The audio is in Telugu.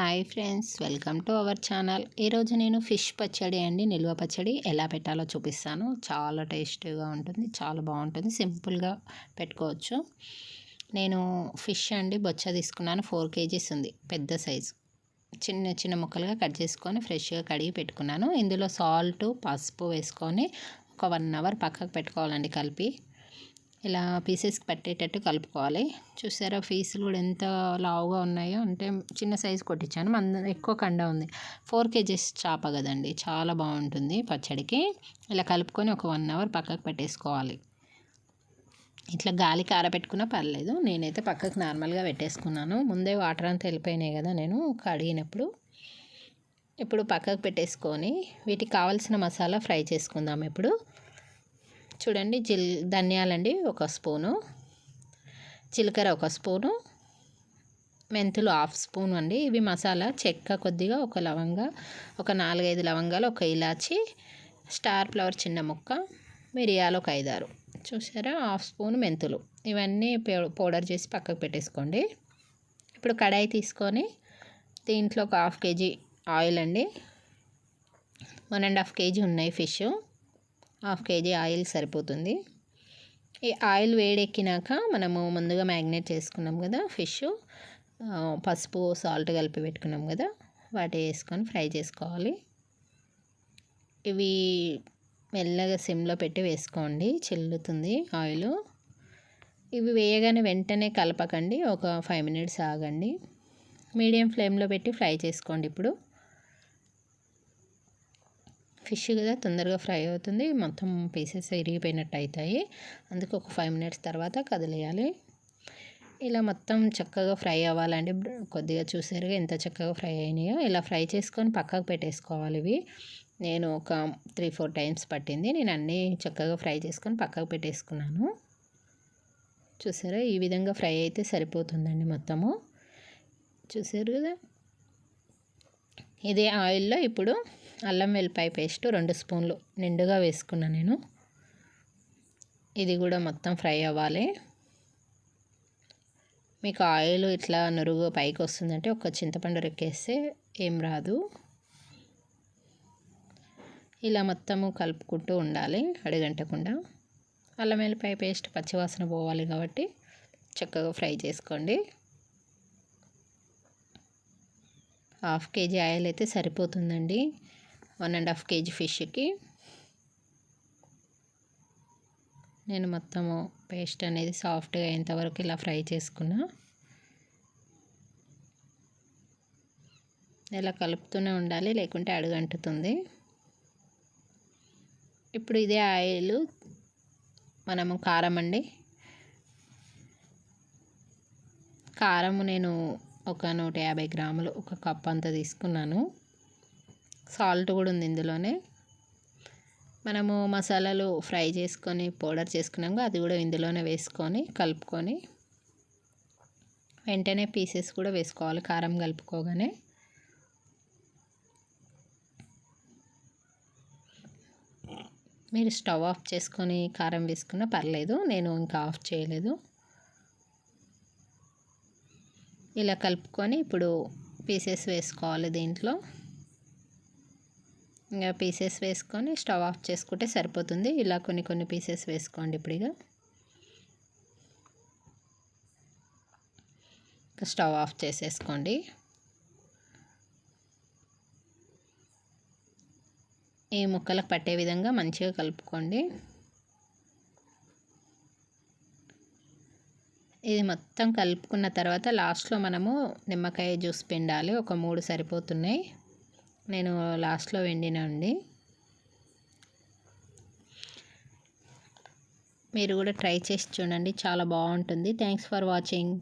Hi friends welcome to our channel ఈరోజు నేను ఫిష్ పచ్చడి అండి నిల్వ పచ్చడి ఎలా పెట్టాలో చూపిస్తాను. చాలా టేస్టీగా ఉంటుంది చాలా బాగుంటుంది సింపుల్గా పెట్టుకోవచ్చు. నేను ఫిష్ అండి బొచ్చ తీసుకున్నాను ఫోర్ కేజీస్ ఉంది పెద్ద సైజు చిన్న చిన్న ముక్కలుగా కట్ చేసుకొని ఫ్రెష్గా కడిగి పెట్టుకున్నాను. ఇందులో సాల్ట్ పసుపు వేసుకొని ఒక వన్ అవర్ పక్కకు పెట్టుకోవాలండి కలిపి. ఇలా పీసెస్కి పట్టేటట్టు కలుపుకోవాలి. చూసారా పీసులు కూడా ఎంత లావుగా ఉన్నాయో. అంటే చిన్న సైజు కొట్టించాను. మన ఎక్కువ కండ ఉంది. ఫోర్ కేజీస్ చేప కదండి. చాలా బాగుంటుంది పచ్చడికి. ఇలా కలుపుకొని ఒక వన్ అవర్ పక్కకు పెట్టేసుకోవాలి. ఇట్లా గాలికి ఆరబెట్టుకున్నా పర్లేదు. నేనైతే పక్కకు నార్మల్గా పెట్టేసుకున్నాను. ముందే వాటర్ అంతా వెళ్ళిపోయినాయి కదా నేను కడిగినప్పుడు. ఇప్పుడు పక్కకు పెట్టేసుకొని వీటికి కావాల్సిన మసాలా ఫ్రై చేసుకుందాం ఇప్పుడు. చూడండి జిల్ ధనియాలండి ఒక స్పూను. జీలకర్ర ఒక స్పూను. మెంతులు హాఫ్ స్పూన్ అండి. ఇవి మసాలా చెక్క కొద్దిగా ఒక లవంగ ఒక నాలుగైదు లవంగాలు ఒక ఇలాచి స్టార్ ఫ్లవర్ చిన్న ముక్క మిరియాలు ఒక ఐదారు. చూసారా? హాఫ్ స్పూన్ మెంతులు. ఇవన్నీ పౌడర్ చేసి పక్కకు పెట్టేసుకోండి. ఇప్పుడు కడాయి తీసుకొని దీంట్లో ఒక హాఫ్ కేజీ ఆయిల్ అండి. వన్ అండ్ హాఫ్ కేజీ ఉన్నాయి ఫిష్. హాఫ్ కేజీ ఆయిల్ సరిపోతుంది. ఈ ఆయిల్ వేడెక్కినాక మనము ముందుగా మ్యాగ్నేట్ చేసుకున్నాం కదా ఫిష్. పసుపు సాల్ట్ కలిపి పెట్టుకున్నాం కదా. వాటి వేసుకొని ఫ్రై చేసుకోవాలి. ఇవి మెల్లగా సిమ్లో పెట్టి వేసుకోండి. చిల్లుతుంది ఆయిల్. ఇవి వేయగానే వెంటనే కలపకండి. ఒక ఫైవ్ మినిట్స్ ఆగండి. మీడియం ఫ్లేమ్లో పెట్టి ఫ్రై చేసుకోండి ఇప్పుడు. ఫిష్ కదా తొందరగా ఫ్రై అవుతుంది. మొత్తం పీసెస్ ఇరిగిపోయినట్టు అవుతాయి అందుకు ఒక ఫైవ్ మినిట్స్ తర్వాత కదిలేయాలి. ఇలా మొత్తం చక్కగా ఫ్రై అవ్వాలండి. కొద్దిగా చూసారుగా ఎంత చక్కగా ఫ్రై అయినాయో. ఇలా ఫ్రై చేసుకొని పక్కకు పెట్టేసుకోవాలి ఇవి. నేను ఒక త్రీ ఫోర్ టైమ్స్ పట్టింది. నేను అన్నీ చక్కగా ఫ్రై చేసుకొని పక్కకు పెట్టేసుకున్నాను. చూసారా? ఈ విధంగా ఫ్రై అయితే సరిపోతుందండి మొత్తము. చూసారు కదా? ఇదే ఆయిల్లో ఇప్పుడు అల్లం వెల్లిపాయ పేస్ట్ రెండు స్పూన్లు నిండుగా వేసుకున్నా నేను. ఇది కూడా మొత్తం ఫ్రై అవ్వాలి. మీకు ఆయిల్ ఇట్లా నురుగు పైకి వస్తుందంటే ఒక చింతపండు రెక్కేస్తే ఏం రాదు. ఇలా మొత్తము కలుపుకుంటూ ఉండాలి అడుగంటకుండా. అల్లం వెల్లిపాయ పేస్ట్ పచ్చివాసన పోవాలి కాబట్టి చక్కగా ఫ్రై చేసుకోండి. హాఫ్ కేజీ ఆయిల్ అయితే సరిపోతుందండి. వన్ అండ్ హాఫ్ కేజీ ఫిష్కి. నేను మొత్తము పేస్ట్ అనేది సాఫ్ట్గా అయ్యేంతవరకు ఇలా ఫ్రై చేసుకున్నా. ఇలా కలుపుతూనే ఉండాలి లేకుంటే అడుగంటుతుంది. ఇప్పుడు ఇదే ఆయిల్ మనము కారం అండి. కారము నేను ఒక నూట యాభై గ్రాములు ఒక కప్ అంత తీసుకున్నాను. సాల్ట్ కూడా ఉంది ఇందులోనే. మనము మసాలాలు ఫ్రై చేసుకొని పౌడర్ చేసుకున్నాక అది కూడా ఇందులోనే వేసుకొని కలుపుకొని వెంటనే పీసెస్ కూడా వేసుకోవాలి కారం కలుపుకోగానే. మీరు స్టవ్ ఆఫ్ చేసుకొని కారం వేసుకున్నా పర్లేదు నేను ఇంకా ఆఫ్ చేయలేదు. ఇలా కలుపుకొని ఇప్పుడు పీసెస్ వేసుకోవాలి దీంట్లో. ఇంకా పీసెస్ వేసుకొని స్టవ్ ఆఫ్ చేసుకుంటే సరిపోతుంది. ఇలా కొన్ని కొన్ని పీసెస్ వేసుకోండి ఇప్పుడు ఇక. స్టవ్ ఆఫ్ చేసేసుకోండి. ఈ ముక్కలకు పట్టే విధంగా మంచిగా కలుపుకోండి. ఇది మొత్తం కలుపుకున్న తర్వాత లాస్ట్లో మనము నిమ్మకాయ జ్యూస్ పిండాలి. ఒక మూడు సరిపోతున్నాయి. నేను లాస్ట్లో అండి. మీరు కూడా ట్రై చేసి చూడండి. చాలా బాగుంటుంది. Thanks for watching